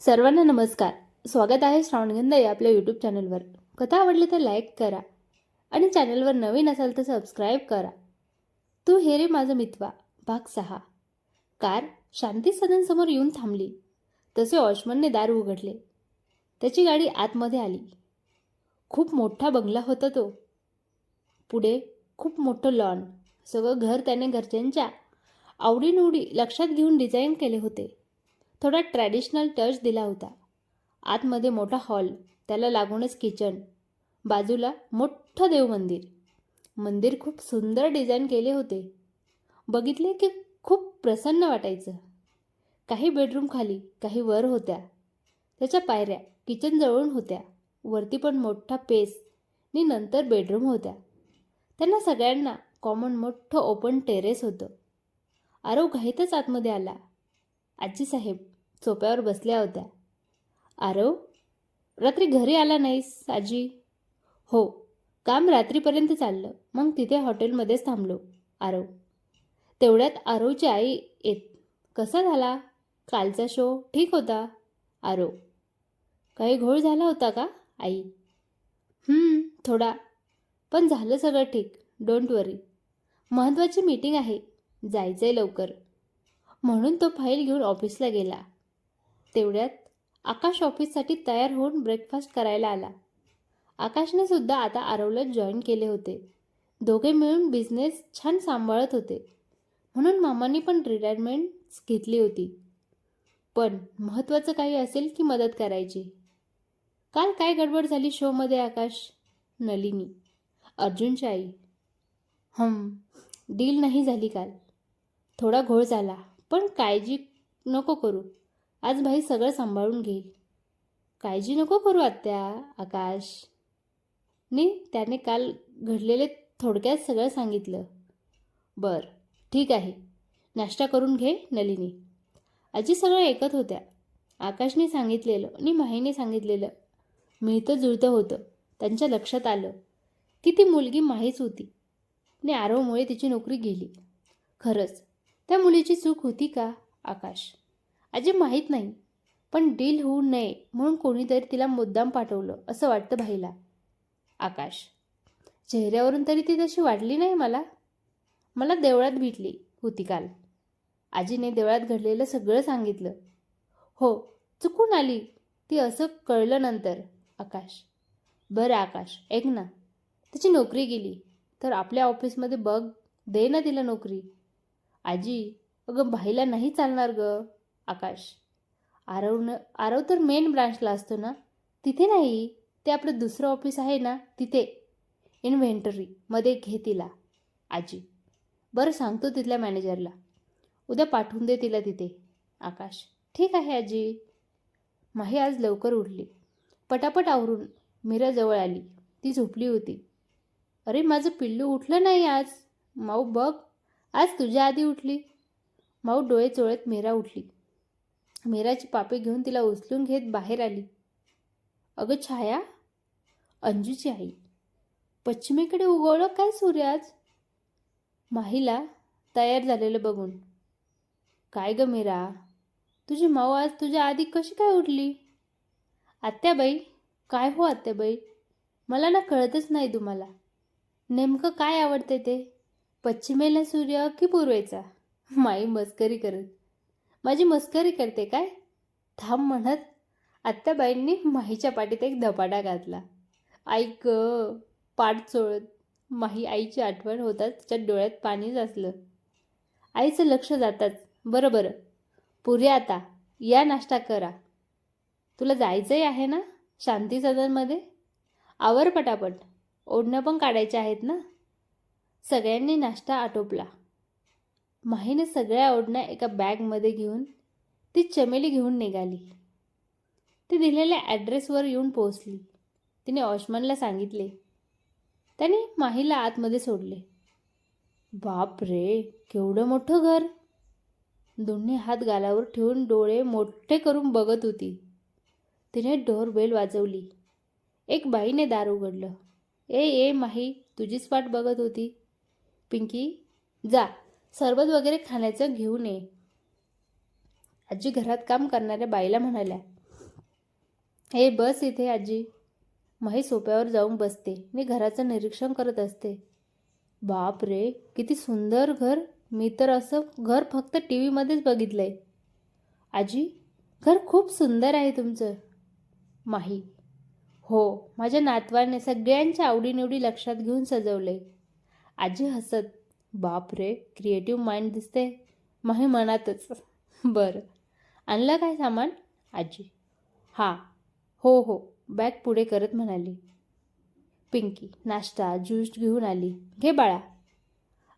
सर्वांना नमस्कार. स्वागत आहे श्रावणगंधाई आपल्या यूट्यूब चॅनलवर कथा आवडली तर लाईक करा आणि चॅनलवर नवीन असाल तर सबस्क्राईब करा. तू हे रे माझं मितवा भाग सहा. कार शांती सदनसमोर येऊन थांबली. तसे ऑशमनने दार उघडले. त्याची गाडी आतमध्ये आली. खूप मोठा बंगला होता तो. पुढे खूप मोठं लॉन सगळं घर त्याने घरच्यांच्या आवडीनिवडी लक्षात घेऊन डिझाईन केले होते. थोडा ट्रॅडिशनल टच दिला होता. आतमध्ये मोठा हॉल त्याला लागूनच किचन बाजूला मोठं देव मंदिर मंदिर खूप सुंदर डिझाईन केले होते. बघितले की खूप प्रसन्न वाटायचं. काही बेडरूम खाली काही वर होत्या. त्याच्या पायऱ्या किचन जवळून होत्या. वरती पण मोठा पेस आणि नंतर बेडरूम होत्या. त्यांना सगळ्यांना कॉमन मोठं ओपन टेरेस होतं. आरव घाईतच आतमध्ये आला. आजीसाहेब सोप्यावर बसल्या होत्या. आरव रात्री घरी आला नाहीस आजी? हो काम रात्रीपर्यंत चाललं. मग तिथे हॉटेलमध्येच थांबलो. आरव. तेवढ्यात आरवची आई येत. कसा झाला? कालचा शो ठीक होता? आरव. काही घोळ झाला होता का आई? थोडा. पण झालं सगळं ठीक. Don't worry. महत्त्वाची मीटिंग आहे. जायचंय लवकर. म्हणून तो फाईल घेऊन ऑफिसला गेला. तेवढ्यात आकाश ऑफिससाठी तयार होऊन ब्रेकफास्ट करायला आला. आकाशने सुद्धा आता आरवलत जॉईन केले होते. दोघे मिळून बिझनेस छान सांभाळत होते. म्हणून मामांनी पण रिटायरमेंट घेतली होती. पण महत्त्वाचं काही असेल की मदत करायची? काल काय गडबड झाली शोमध्ये आकाश? नलिनी. अर्जुनची आई. हं डील नाही झाली काल. थोडा घोळ झाला पण काळजी नको करू. आज भाई सगळं सांभाळून घेईल. काळजी नको करू आत्या आकाश. नी त्याने काल घडलेले थोडक्यात सगळं सांगितलं. बर ठीक आहे. नाश्ता करून घे नलिनी. आजी सगळं ऐकत होत्या. आकाशने सांगितलेलं आणि माहीने सांगितलेलं. मिळतं जुळतं होतं. त्यांच्या लक्षात आलं. की ती मुलगी माहीच होती. आणि आरवमुळे तिची नोकरी गेली. खरंच त्या मुलीची चूक होती का आकाश? आजी माहीत नाही. पण डील होऊ नये म्हणून कोणीतरी तिला मुद्दाम पाठवलं असं वाटतं भाईला. आकाश चेहऱ्यावरून तरी ती तशी वाटली नाही मला. मला देवळात भेटली होती काल. आजीने देवळात घडलेलं सगळं सांगितलं. हो चुकून आली. ती असं कळलं नंतर. आकाश बरं आकाश ऐक ना. तिची नोकरी गेली. तर आपल्या ऑफिसमध्ये बघ. दे ना तिला नोकरी. आजी अगं भाईला नाही चालणार गं. आकाश. आरवनं आरव तर मेन ब्रांचला असतो ना? तिथे नाही. ते आपलं दुसरं ऑफिस आहे ना? तिथे. इन्व्हेंटरीमध्ये घे तिला. आजी. बरं सांगतो तिथल्या मॅनेजरला उद्या पाठवून दे तिला तिथे. आकाश. ठीक आहे आजी. माही आज लवकर उठली. पटापट आवरून मीरा जवळ आली. ती झोपली होती. अरे माझं पिल्लू उठलं नाही आज. माऊ बघ. आज तुझ्या आधी उठली. माऊ डोळे चोळत मीरा उठली. मीराची पापे घेऊन तिला उचलून घेत बाहेर आली. अगं छाया अंजूची आई पश्चिमेकडे उगवलं काय सूर्याज? माहीला तयार झालेलं बघून. काय ग मीरा तुझी माऊ आज तुझ्या आधी कशी काय उठली? आत्याबाई काय हो आत्याबाई? मला ना कळतच नाही तुम्हाला. नेमकं काय आवडते ते? पश्चिमेला सूर्य की पूर्वेचा? माई मस्करी करत. माझी मस्करी करते काय? थांब म्हणत आत्याबाईंनी माहीच्या पाठीत एक धपाटा घातला. ऐक पाठ चोळत. माही आईची आठवण होताच तिच्या डोळ्यात पाणी असलं आईचं लक्ष जाताच. बरं बरं. पुरे आता. या नाश्ता करा. तुला जायचंही आहे ना? शांती सदनमध्ये? आवर पटापट. ओढणं पण काढायच्या आहेत ना? सगळ्यांनी नाश्ता आटोपला. माहीने सगळ्या ओढण्या एका बॅगमध्ये घेऊन ती चमेली घेऊन निघाली. ती दिलेल्या ॲड्रेसवर येऊन पोहोचली. तिने ऑशमनला सांगितले त्याने माहीला आतमध्ये सोडले. बाप रे केवढं मोठं घर. दोन्ही हात गालावर ठेवून डोळे मोठे करून बघत होती. तिने डोर बेल वाजवली. एक बाईने दार उघडलं. ए ए माही तुझीच वाट बघत होती. पिंकी जा. सरबत वगैरे खाण्याचं घेऊन ये आजी घरात काम करणाऱ्या बाईला म्हणाल्या हे बस इथे आजी. माही सोप्यावर जाऊन बसते. मी घराचं निरीक्षण करत असते. बाप रे किती सुंदर घर. मी तर असं घर फक्त टी व्हीमध्येच बघितलं आहे आजी घर खूप सुंदर आहे तुमचं. माही. हो माझ्या नातवाने सगळ्यांच्या आवडीनिवडी लक्षात घेऊन सजवले आजी हसत बाप रे क्रिएटिव्ह माइंड दिसते. माही मनातच. बरं. आणलं काय सामान? आजी. हा. हो हो. बॅग पुढे करत म्हणाली. पिंकी नाश्ता ज्यूस घेऊन आली. घे बाळा.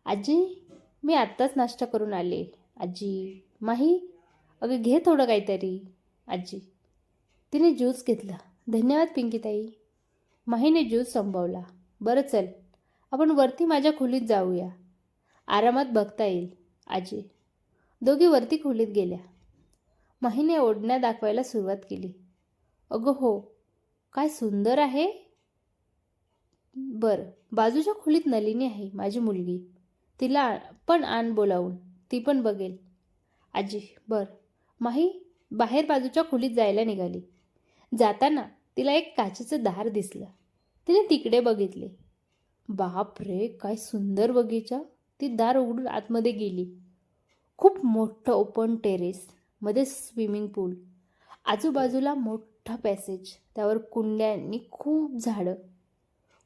आजी मी आत्ताच नाश्ता करून आले. आजी माही अगं घे थोडं काहीतरी. आजी. तिने ज्यूस घेतला. धन्यवाद पिंकीताई. माहीने ज्यूस संपवला. बरं चल. आपण वरती माझ्या खोलीत जाऊया. आरामात बघता येईल आजी. दोघी वरती खोलीत गेल्या. माहीने ओढण्या दाखवायला सुरुवात केली. अगं हो काय सुंदर आहे. बरं बाजूच्या खोलीत नलिनी आहे माझी मुलगी. तिला पण आण बोलावून ती पण बघेल. आजी बर. माही बाहेर बाजूच्या खोलीत जायला निघाली. जाताना तिला एक काचेचं दार दिसलं. तिने तिकडे बघितले. बाप रे काय सुंदर बगीचा. ती दार उघडून आतमध्ये गेली. खूप मोठं ओपन टेरेस मध्ये स्विमिंग पूल आजूबाजूला मोठा पॅसेज त्यावर कुंड्यांनी खूप झाडं.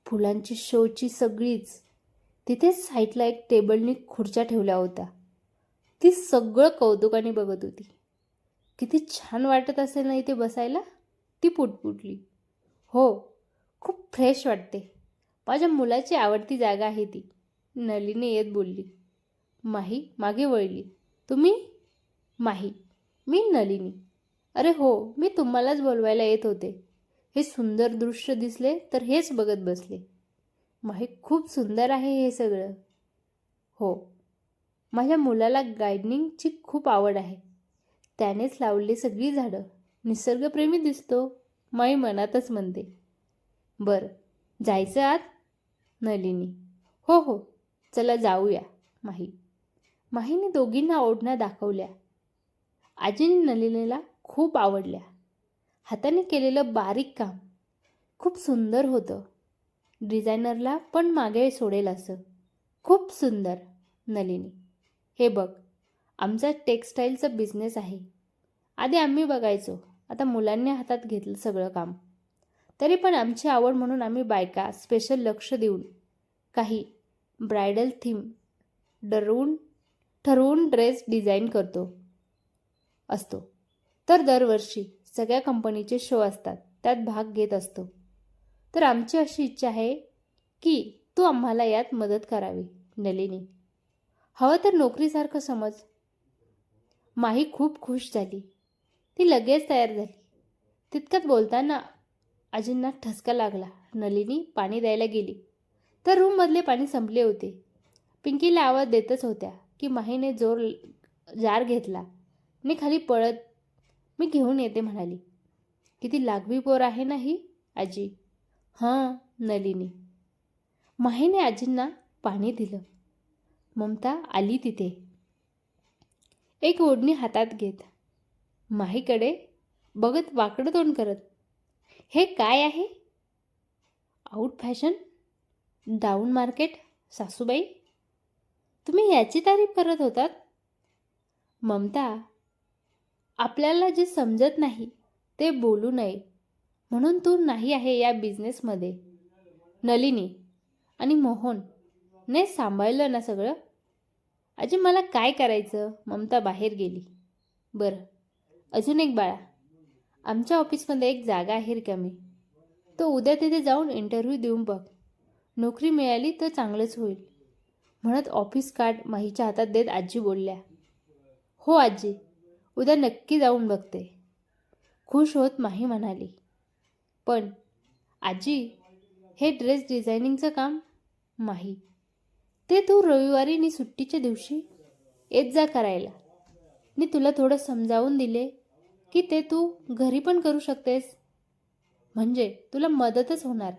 फुलांची शोची सगळीच. तिथेच साईडला एक टेबलनी खुर्च्या ठेवल्या होत्या. ती सगळं कौतुकाने बघत होती. किती छान वाटत असेल ना इथे बसायला? ती पुटपुटली. हो खूप फ्रेश वाटते. माझ्या मुलाची आवडती जागा आहे ती. नलिनी येत बोलली माही मागे वळली. तुम्ही? माही मी नलिनी. अरे हो मी तुम्हालाच बोलवायला येत होते. हे सुंदर दृश्य दिसले तर हेच बघत बसले. माही खूप सुंदर आहे हे सगळं. हो माझ्या मुलाला गार्डनिंगची खूप आवड आहे. त्यानेच लावली सगळी झाडं. निसर्गप्रेमी दिसतो माई मनातच म्हणते. बरं जायचं आत? नलिनी. हो हो चला जाऊया माही. माहीने दोघींना ओढण्या दाखवल्या. आजीने नलिनीला खूप आवडल्या. हाताने केलेलं बारीक काम खूप सुंदर होतं. डिझायनरला पण मागे सोडेल असं. खूप सुंदर नलिनी. हे बघ आमचा टेक्स्टाईलचा बिझनेस आहे. आधी आम्ही बघायचो. आता मुलांनी हातात घेतलं सगळं काम. तरी पण आमची आवड म्हणून आम्ही बायका स्पेशल लक्ष देऊन काही ब्रायडल थीम डरवून ठरवून ड्रेस डिझाईन करतो असतो. तर दरवर्षी सगळ्या कंपनीचे शो असतात त्यात भाग घेत असतो. तर आमची अशी इच्छा आहे की तू आम्हाला यात मदत करावी नलिनी. हवं तर नोकरीसारखं समज. माही खूप खुश झाली. ती लगेच तयार झाली. तितक्यात बोलताना अजिंना ठसका लागला. नलिनी पाणी द्यायला गेली. तर रूममधले पाणी संपले होते. पिंकीला आवाज देतच होत्या की माहीने जोर जार घेतला. मी खाली पळत मी घेऊन येते म्हणाली. किती लागवी पोर आहे ना ही आजी? हां नलिनी. माहीने आजींना पाणी दिलं. ममता आली तिथे. एक ओढणी हातात घेत. माहीकडे बघत वाकडं तोंड करत. हे काय आहे? आऊट फॅशन डाऊन मार्केट सासूबाई? तुम्ही याची तारीफ करत होतात? ममता आपल्याला जे समजत नाही ते बोलू नये. म्हणून तू नाही आहे या बिझनेसमध्ये. नलिनी आणि मोहन ने सांभाळलं ना सगळं? अजी मला काय करायचं? ममता बाहेर गेली. बरं अजून एक बाळा. आमच्या ऑफिसमध्ये एक जागा आहे रिकामी. तो उद्या तिथे जाऊन इंटरव्ह्यू देऊन बघ. नोकरी मिळाली तर चांगलंच होईल. म्हणत ऑफिस कार्ड माहीच्या हातात देत आजी बोलल्या हो आजी उद्या नक्की जाऊन बघते. खुश होत माही म्हणाली पण आजी हे ड्रेस डिझायनिंगचं काम माही. ते तू रविवारी आणि सुट्टीच्या दिवशी येत जा करायला. मी तुला थोडं समजावून दिले की ते तू घरी पण करू शकतेस. म्हणजे तुला मदतच होणार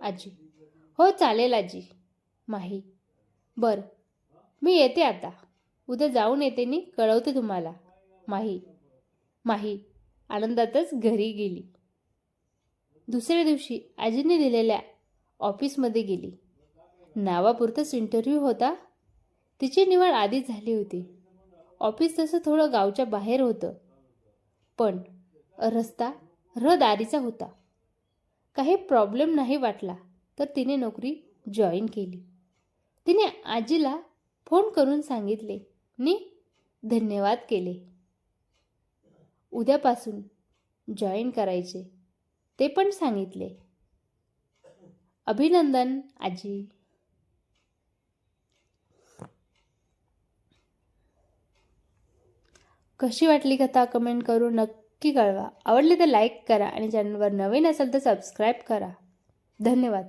आजी. हो चालेल आजी. माही. बर मी येते आता. उद्या जाऊन येते नी कळवते तुम्हाला. माही. माही आनंदातच घरी गेली. दुसऱ्या दिवशी आजीने दिलेल्या ऑफिसमध्ये गेली. नावापुरताच इंटरव्ह्यू होता. तिची निवड आधीच झाली होती. ऑफिस तसं थोडं गावच्या बाहेर होतं. पण रस्ता रहदारीचा होता. काही प्रॉब्लेम नाही वाटला. तर तिने नोकरी जॉईन केली. तिने आजीला फोन करून सांगितले नि धन्यवाद केले. उद्यापासून जॉईन करायचे. ते पण सांगितले. अभिनंदन आजी. कशी वाटली कथा? कमेंट करून नक्की कळवा. आवडली तर लाईक करा आणि चॅनलवर नवीन असेल तर सबस्क्राईब करा. धन्यवाद.